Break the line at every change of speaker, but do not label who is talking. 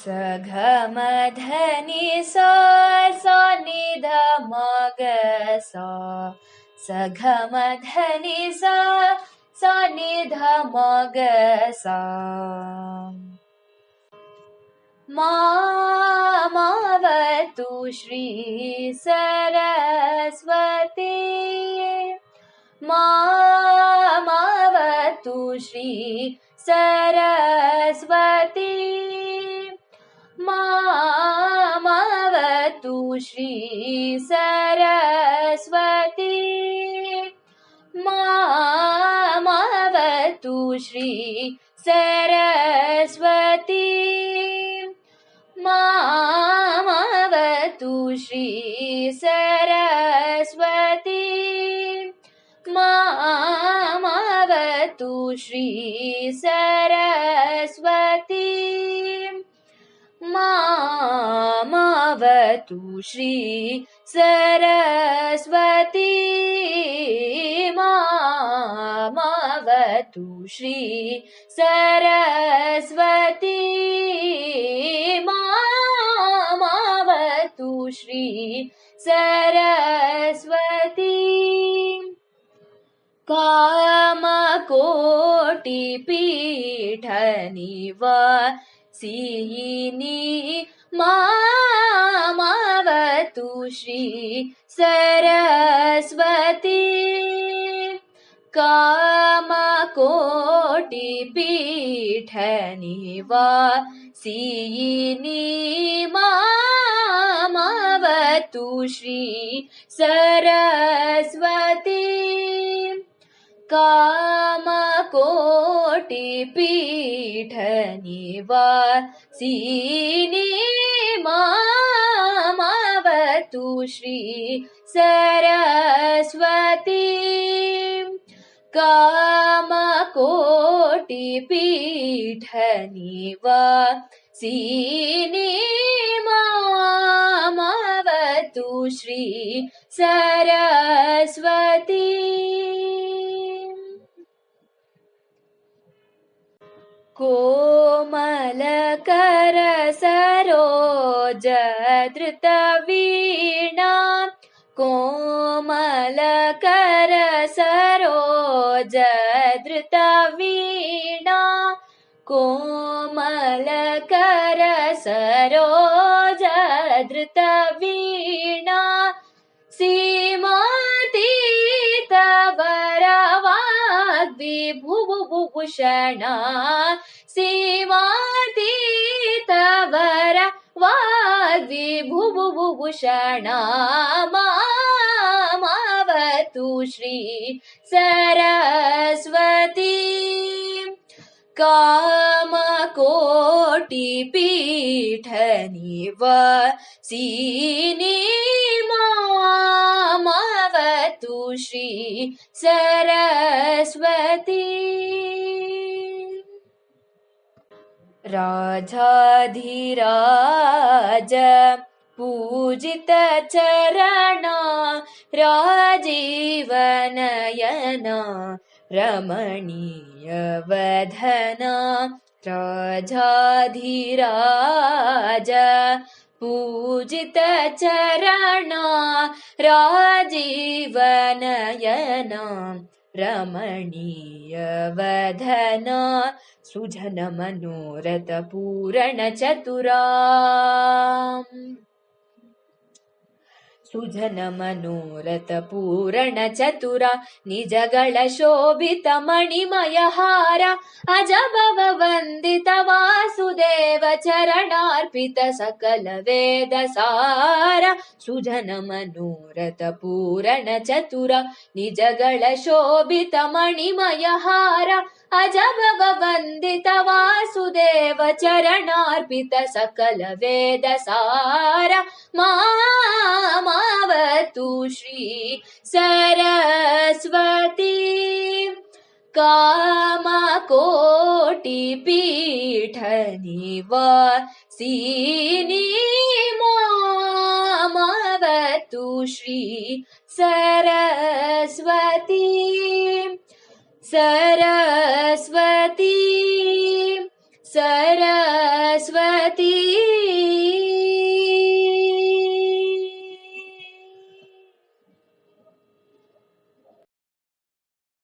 स घ म ध नि स स नि ध म ग स स घ म ध नि स स नि ध म ग स मावतु श्री सरस्वती। मावतु श्री सरस्वती। मावतु श्री सरस्वती। मावतु श्री सरस्वती। मावतु श्री सरस्वती। मावतु श्री सरस्वती। मावतु श्री सरस्वती मावतु श्री सरस्वती मावतु श्री सरस्वती सीयिनी मामावतु श्री सरस्वती। कामकोटिपीठनि वा सीयिनी मामावतु श्री सरस्वती। कोटिपीठ निवासिनि मामवतु श्री सरस्वती। कामकोटिपीठ निवासिनि मामवतु श्री सरस्वती। कोमलकरसरोजधृतवीणा कोमलकरसरोजधृतवीणा वीणा भुभुभुभूषण सेवाति तवर वा विभुभुभूषण मावतु श्री सरस्वती। कामकोटिपीठनिव पीठनिव सीनी श्री सरस्वती। राजाधिराज पूजित चरणा राजीवनयना रमणीयवधना राजाधिराज पूजित चरणा राजीवनयना रमणीयवधना सुजनमनोरथपूरणचतुरा सुजनमनोरत पूरणचतुरा निजगळशोभितमणिमयहार अजभवन्दितवासुदेवचरणार्पितसकलवेदसार सुजनमनोरत पूरणचतुरा निजगळशोभितमणिमयहार शोभित मणिमयहार अजभव वन्दित वासुदेव चरणार्पित सकल वेदसार मावतु श्री सरस्वती। कामकोटिपीठनिवासिनी। मावतु श्री सरस्वती सरस्वती सरस्वती सरस्वती।